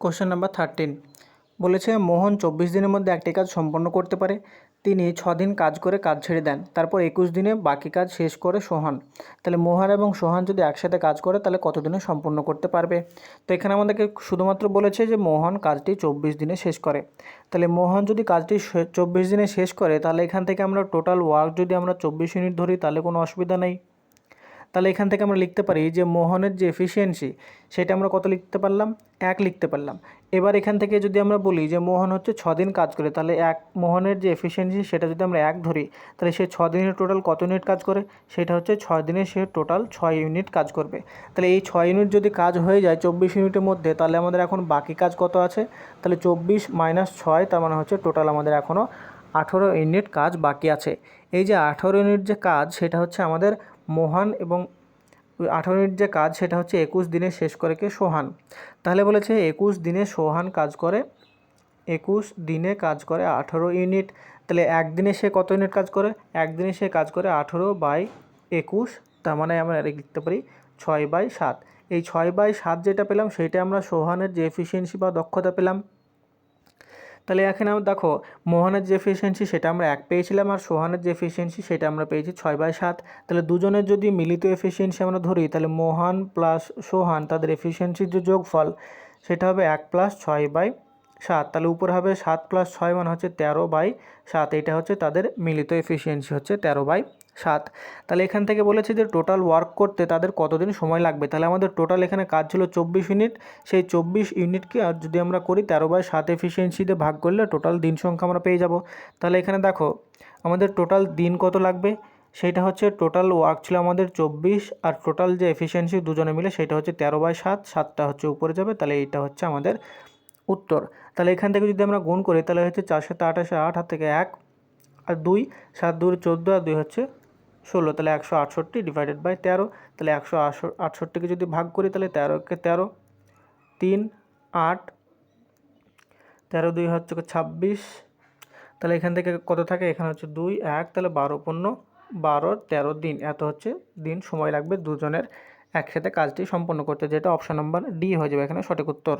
Question number thirteen বলেছে, মোহন চব্বিশ দিনের মধ্যে একটি কাজ সম্পন্ন করতে পারে। তিনি ছ দিন কাজ করে কাজ ছেড়ে দেন। তারপর একুশ দিনে বাকি কাজ শেষ করে সোহান। তাহলে মোহন এবং সোহান যদি একসাথে কাজ করে, তাহলে কত দিনে সম্পূর্ণ করতে পারবে? তো এখানে আমাদেরকে শুধুমাত্র বলেছে যে, মোহন কাজটি চব্বিশ দিনে শেষ করে। তাহলে মোহন যদি কাজটি চব্বিশ দিনে শেষ করে, তাহলে এখান থেকে আমরা টোটাল ওয়ার্ক যদি আমরা চব্বিশ ইউনিট ধরি, তাহলে কোনো অসুবিধা নেই। তাহলে এখান থেকে আমরা লিখতে পারি যে মোহনের যে এফিসিয়েন্সি সেটা আমরা কত লিখতে পারলাম? এক লিখতে পারলাম। এবার এখান থেকে যদি আমরা বলি যে মোহন হচ্ছে ছ দিন কাজ করে, তাহলে এক মোহনের যে এফিসিয়েন্সি সেটা যদি আমরা এক ধরি, তাহলে সে ছ দিনের টোটাল কত ইউনিট কাজ করে? সেটা হচ্ছে ছয় দিনে সে টোটাল ছয় ইউনিট কাজ করবে। তাহলে এই ছয় ইউনিট যদি কাজ হয়ে যায় চব্বিশ ইউনিটের মধ্যে, তাহলে আমাদের এখন বাকি কাজ কত আছে? তাহলে চব্বিশ মাইনাস ছয়, তার মানে হচ্ছে টোটাল আমাদের এখনও আঠেরো ইউনিট কাজ বাকি আছে। এই যে আঠেরো ইউনিট যে কাজ, সেটা হচ্ছে আমাদের মোহন এবং আঠারো মিনিট যে কাজ সেটা হচ্ছে একুশ দিনে শেষ করে কে সোহান। তাহলে বলেছে একুশ দিনে সোহান কাজ করে, একুশ দিনে কাজ করে আঠারো ইউনিট। তাহলে একদিনে সে কত ইউনিট কাজ করে? একদিনে সে কাজ করে আঠেরো বাই একুশ, তার মানে আমরা লিখতে পারি ছয় বাই সাত। এই ছয় বাই সাত যেটা পেলাম সেটা আমরা সোহানের যে এফিসিয়েন্সি বা দক্ষতা পেলাম। তাহলে এখানে আমরা দেখো, মোহনের যে এফিসিয়েন্সি সেটা আমরা এক পেয়েছিলাম আর সোহানের যে এফিসিয়েন্সি সেটা আমরা পেয়েছি ছয় বাই সাত। তাহলে দুজনের যদি মিলিত এফিসিয়েন্সি আমরা ধরি, তাহলে মোহন প্লাস সোহান তাদের এফিসিয়েন্সির যে যোগফল, সেটা হবে এক প্লাস ছয় বাই সাত। তাহলে উপর হবে সাত প্লাস ছয় মানে হচ্ছে তেরো বাই সাত। এটা হচ্ছে তাদের মিলিত এফিসিয়েন্সি হচ্ছে তেরো বাই সাত। তাহলে এখান থেকে বলেছে যে টোটাল ওয়ার্ক করতে তাদের কতদিন সময় লাগবে? তাহলে আমাদের টোটাল এখানে কাজ ছিল চব্বিশ ইউনিট সেই চব্বিশ ইউনিটকে আর যদি আমরা করি তেরো বাই সাত এফিসিয়েন্সিতে ভাগ করলে টোটাল দিন সংখ্যা আমরা পেয়ে যাব। তাহলে এখানে দেখো, আমাদের টোটাল দিন কত লাগবে? সেইটা হচ্ছে টোটাল ওয়ার্ক ছিল আমাদের চব্বিশ আর টোটাল যে এফিসিয়েন্সি দুজনে মিলে সেটা হচ্ছে তেরো বাই সাত। সাতটা হচ্ছে উপরে যাবে, তাহলে এইটা হচ্ছে আমাদের উত্তর। তাহলে এখান থেকে যদি আমরা গুণ করি, তাহলে হচ্ছে চার সাথে আঠাশে আট হাত থেকে এক। আর দুই, সাত দুই চোদ্দ আর দুই হচ্ছে ষোলো, তাহলে একশো আটষট্টি ডিভাইডেড বাই তেরো, তাহলে একশো আটষট্টিকে যদি ভাগ করি, তাহলে তেরোকে তেরো, তিন, আট, তেরো দুই হচ্ছে ছাব্বিশ, তাহলে এখান থেকে কত থাকে? এখানে হচ্ছে দুই, এক, তাহলে বারো পণ্য বারো, তেরো দিন, এত হচ্ছে দিন, সময় লাগবে দুজনের একসাথে কাজটি সম্পন্ন করতে, যেটা অপশান নাম্বার ডি হয়ে যাবে এখানে সঠিক উত্তর।